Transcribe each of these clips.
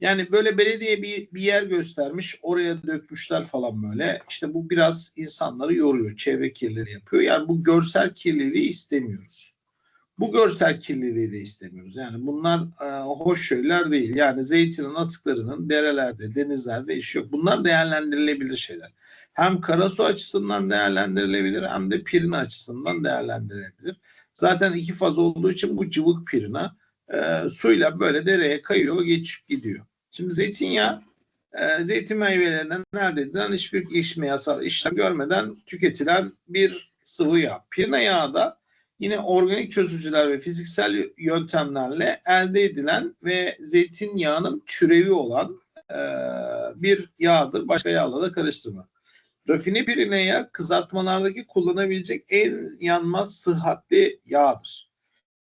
Yani böyle belediye bir, bir yer göstermiş, oraya dökmüşler falan böyle. İşte bu biraz insanları yoruyor, çevre kirliliği yapıyor. Yani bu görsel kirliliği istemiyoruz. Bu görsel kirliliği de istemiyoruz. Yani bunlar e, hoş şeyler değil. Yani zeytinin atıklarının derelerde, denizlerde işi yok. Bunlar değerlendirilebilir şeyler. Hem karasu açısından değerlendirilebilir hem de pirina açısından değerlendirilebilir. Zaten iki faz olduğu için bu cıvık pirina e, suyla böyle dereye kayıyor, geçip gidiyor. Şimdi zeytinyağı e, zeytin meyvelerinden elde edilen hiçbir kimyasal işlem görmeden tüketilen bir sıvı yağ. Pirina yağı da yine organik çözücüler ve fiziksel yöntemlerle elde edilen ve zeytinyağının türevi olan e, bir yağdır. Başka yağla da karıştırma. Rafine pirine yağı kızartmalardaki kullanabilecek en yanmaz sıhhatli yağdır.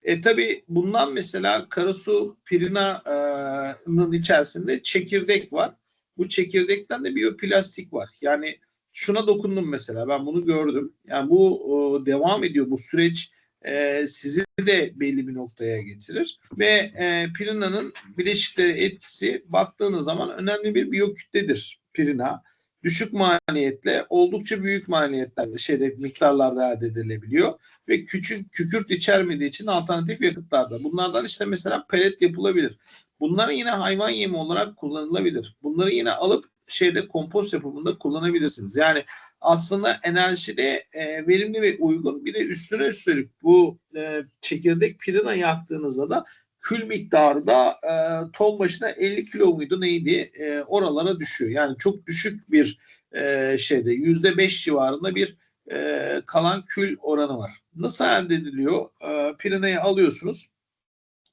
E tabi bundan mesela karasu pirina'nın içerisinde çekirdek var. Bu çekirdekten de biyoplastik var. Yani şuna dokundum mesela ben bunu gördüm. Yani bu e, devam ediyor bu süreç e, sizi de belli bir noktaya getirir. Ve e, pirina'nın bileşiklere etkisi baktığınız zaman önemli bir biyokütledir pirina. Düşük maliyetle oldukça büyük maliyetlerde şeyde miktarlarda elde edilebiliyor ve küçük kükürt içermediği için alternatif yakıtlarda. Bunlardan işte mesela pelet yapılabilir. Bunları yine hayvan yemi olarak kullanılabilir. Bunları yine alıp şeyde kompost yapımında kullanabilirsiniz. Yani aslında enerjide e, verimli ve uygun. Bir de üstüne üstlük bu e, çekirdek pirina yaktığınızda da kül miktarı da e, ton başına 50 kilo muydu neydi e, oralara düşüyor. Yani çok düşük bir e, şeyde yüzde beş civarında bir e, kalan kül oranı var. Nasıl elde ediliyor? E, pirinayı alıyorsunuz.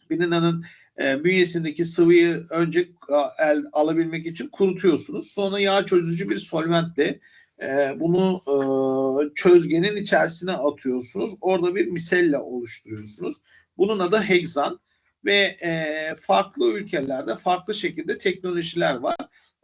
Pirinanın e, bünyesindeki sıvıyı önce el, alabilmek için kurutuyorsunuz. Sonra yağ çözücü bir solventle e, bunu e, çözgenin içerisine atıyorsunuz. Orada bir misella oluşturuyorsunuz. Bunun adı hexan ve e, farklı ülkelerde farklı şekilde teknolojiler var.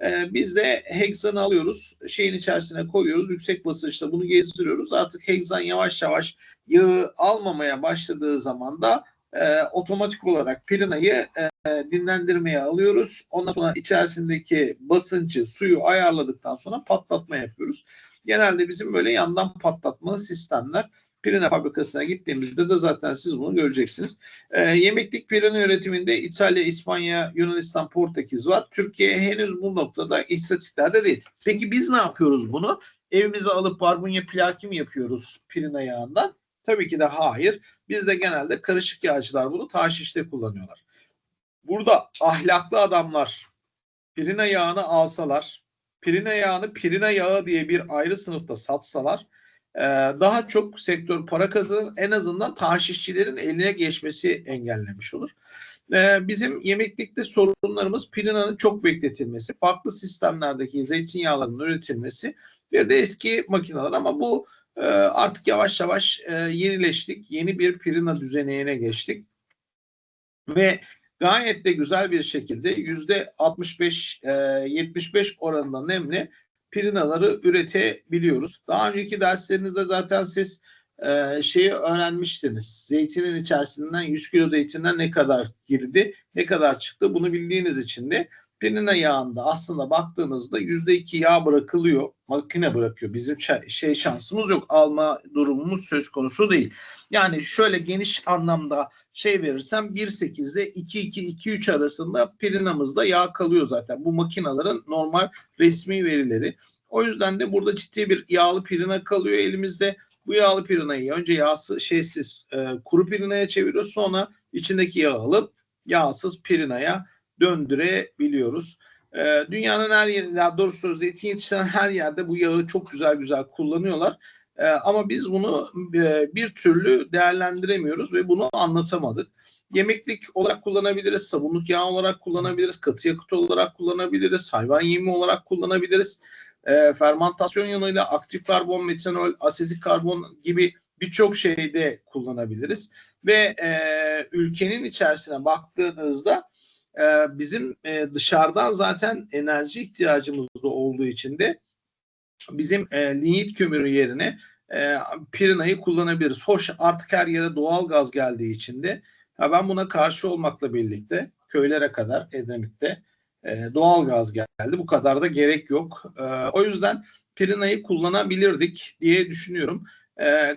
E, biz de hexanı alıyoruz, şeyin içerisine koyuyoruz, yüksek basınçta bunu gezdiriyoruz. Artık hexan yavaş yavaş yağı almamaya başladığı zaman da e, otomatik olarak pirinayı e, dinlendirmeye alıyoruz. Ondan sonra içerisindeki basıncı, suyu ayarladıktan sonra patlatma yapıyoruz. Genelde bizim böyle yandan patlatmalı sistemler. Pirina fabrikasına gittiğimizde de zaten siz bunu göreceksiniz. E, yemeklik pirina üretiminde İtalya, İspanya, Yunanistan, Portekiz var. Türkiye henüz bu noktada istatistiklerde değil. Peki biz ne yapıyoruz bunu? Evimize alıp barbunya plaki mi yapıyoruz pirina yağından? Tabii ki de hayır. Bizde genelde karışık yağcılar bunu taşişte kullanıyorlar. Burada ahlaklı adamlar pirina yağını alsalar, pirina yağını pirina yağı diye bir ayrı sınıfta satsalar e, daha çok sektör para kazanır. En azından taşişçilerin eline geçmesi engellemiş olur. E, bizim yemeklikte sorunlarımız pirinanın çok bekletilmesi, farklı sistemlerdeki zeytinyağlarının üretilmesi bir de eski makineler ama bu e, artık yavaş yavaş yenileştik. Yeni bir pirina düzenine geçtik. Ve gayet de güzel bir şekilde yüzde 65-75 oranında nemli pirinaları üretebiliyoruz. Daha önceki derslerinizde zaten siz e, şeyi öğrenmiştiniz. Zeytinin içerisinden 100 kilo zeytinden ne kadar girdi, ne kadar çıktı bunu bildiğiniz için de pirina yağında aslında baktığınızda yüzde iki yağ bırakılıyor. Makine bırakıyor. Bizim şey şansımız yok. Alma durumumuz söz konusu değil. Yani şöyle geniş anlamda şey verirsem 1.8'de 2.2-2.3 arasında pirinamızda yağ kalıyor zaten. Bu makinaların normal resmi verileri. O yüzden de burada ciddi bir yağlı pirina kalıyor elimizde. Bu yağlı pirinayı önce yağsız şeysiz e, kuru pirinaya çeviriyoruz. Sonra içindeki yağı alıp yağsız pirinaya döndürebiliyoruz. E, dünyanın her yerinde, daha doğrusu zeytin yetiştiren her yerde bu yağı çok güzel güzel kullanıyorlar. E, ama biz bunu e, bir türlü değerlendiremiyoruz ve bunu anlatamadık. Yemeklik olarak kullanabiliriz, sabunluk yağ olarak kullanabiliriz, katı yakıt olarak kullanabiliriz, hayvan yemi olarak kullanabiliriz. E, fermantasyon yanıyla aktif karbon, metanol, asetik karbon gibi birçok şeyde kullanabiliriz. Ve e, ülkenin içerisine baktığınızda e, bizim e, dışarıdan zaten enerji ihtiyacımız da olduğu için de bizim e, linyit kömürü yerine e, pirinayı kullanabiliriz. Hoş artık her yere doğal gaz geldiği için de ben buna karşı olmakla birlikte köylere kadar Edremit'te E, doğal gaz geldi. Bu kadar da gerek yok. O yüzden Pirina'yı kullanabilirdik diye düşünüyorum.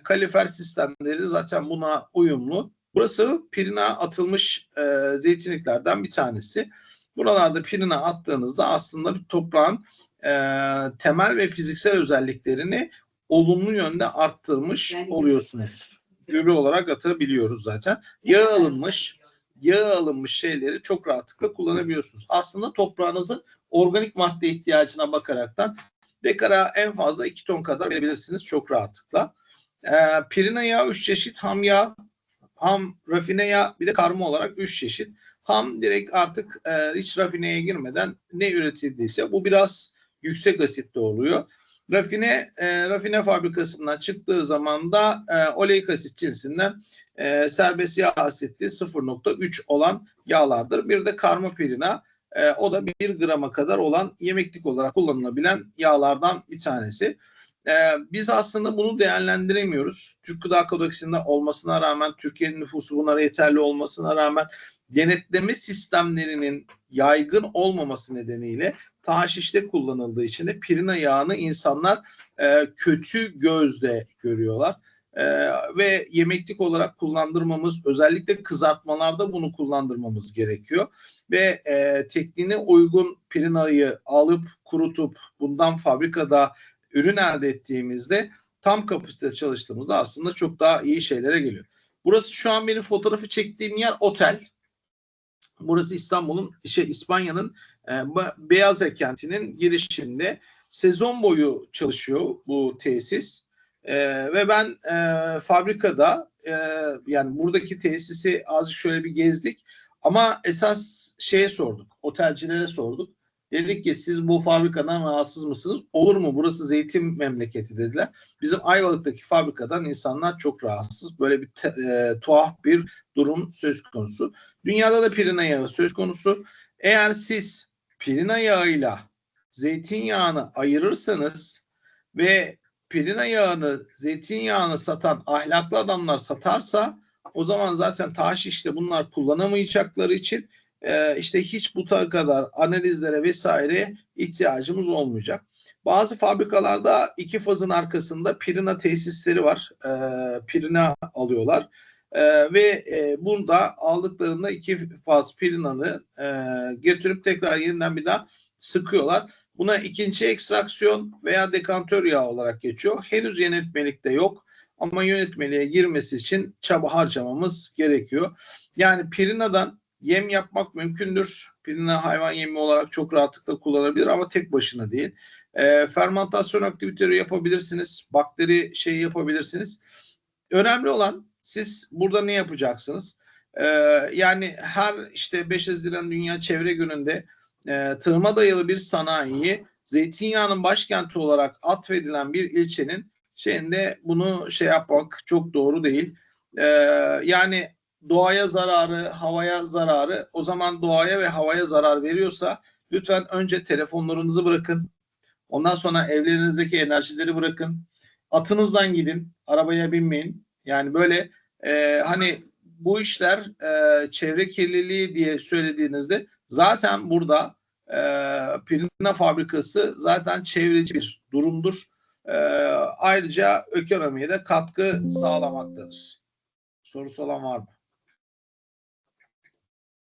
Kalifer sistemleri zaten buna uyumlu. Burası pirina atılmış e, zeytinliklerden bir tanesi. Buralarda pirina attığınızda aslında bir toprağın e, temel ve fiziksel özelliklerini olumlu yönde arttırmış Yani- oluyorsunuz. Gübre olarak atabiliyoruz zaten. Yağ alınmış, yağ alınmış şeyleri çok rahatlıkla kullanabiliyorsunuz. Aslında toprağınızın organik madde ihtiyacına bakaraktan dekara en fazla 2 ton kadar verebilirsiniz çok rahatlıkla. Ee, pirina yağı 3 çeşit, ham yağ, ham rafine yağ, bir de karma olarak 3 çeşit. Ham direkt artık e, hiç rafineye girmeden ne üretildiyse bu biraz yüksek asitli oluyor. Rafine e, rafine fabrikasından çıktığı zaman da e, oleik asit cinsinden e, serbest yağ asitli 0.3 olan yağlardır. Bir de karma pirina e, o da 1 grama kadar olan yemeklik olarak kullanılabilen yağlardan bir tanesi. E, biz aslında bunu değerlendiremiyoruz. Türk Gıda Kodeksinde olmasına rağmen Türkiye'nin nüfusu bunlara yeterli olmasına rağmen denetleme sistemlerinin yaygın olmaması nedeniyle taşişte kullanıldığı için de pirina yağını insanlar e, kötü gözle görüyorlar. E, ve yemeklik olarak kullandırmamız özellikle kızartmalarda bunu kullandırmamız gerekiyor. Ve e, tekniğine uygun pirinayı alıp kurutup bundan fabrikada ürün elde ettiğimizde tam kapasite çalıştığımızda aslında çok daha iyi şeylere geliyor. Burası şu an benim fotoğrafı çektiğim yer otel. Burası İstanbul'un şey İspanya'nın e, Beyaz kentinin girişinde sezon boyu çalışıyor bu tesis. E, ve ben e, fabrikada e, yani buradaki tesisi azıcık şöyle bir gezdik ama esas şeye sorduk otelcilere sorduk. Dedik ki siz bu fabrikadan rahatsız mısınız? Olur mu? Burası zeytin memleketi dediler. Bizim Ayvalık'taki fabrikadan insanlar çok rahatsız. Böyle bir e, tuhaf bir durum söz konusu. Dünyada da pirina yağı söz konusu. Eğer siz pirina yağıyla zeytinyağını ayırırsanız ve pirina yağını, zeytinyağını satan ahlaklı adamlar satarsa o zaman zaten taş işte bunlar kullanamayacakları için e, işte hiç bu kadar analizlere vesaire ihtiyacımız olmayacak. Bazı fabrikalarda iki fazın arkasında pirina tesisleri var. E, pirina alıyorlar. E, ve e, burada aldıklarında iki faz pirinanı e, getirip tekrar yeniden bir daha sıkıyorlar. Buna ikinci ekstraksiyon veya dekantör yağı olarak geçiyor. Henüz yönetmelikte yok ama yönetmeliğe girmesi için çaba harcamamız gerekiyor. Yani pirinadan yem yapmak mümkündür. Pirina hayvan yemi olarak çok rahatlıkla kullanabilir ama tek başına değil. E, fermentasyon aktiviteleri yapabilirsiniz. Bakteri şeyi yapabilirsiniz. Önemli olan siz burada ne yapacaksınız? Ee, yani her işte 5 Haziran Dünya Çevre Günü'nde e, tırma dayalı bir sanayiyi zeytinyağının başkenti olarak atfedilen bir ilçenin şeyinde bunu şey yapmak çok doğru değil. Ee, yani doğaya zararı, havaya zararı o zaman doğaya ve havaya zarar veriyorsa lütfen önce telefonlarınızı bırakın. Ondan sonra evlerinizdeki enerjileri bırakın. Atınızdan gidin, arabaya binmeyin. Yani böyle e, hani bu işler e, çevre kirliliği diye söylediğinizde zaten burada e, Pirina fabrikası zaten çevreci bir durumdur. E, ayrıca ekonomiye de katkı sağlamaktadır. Sorusu olan var mı?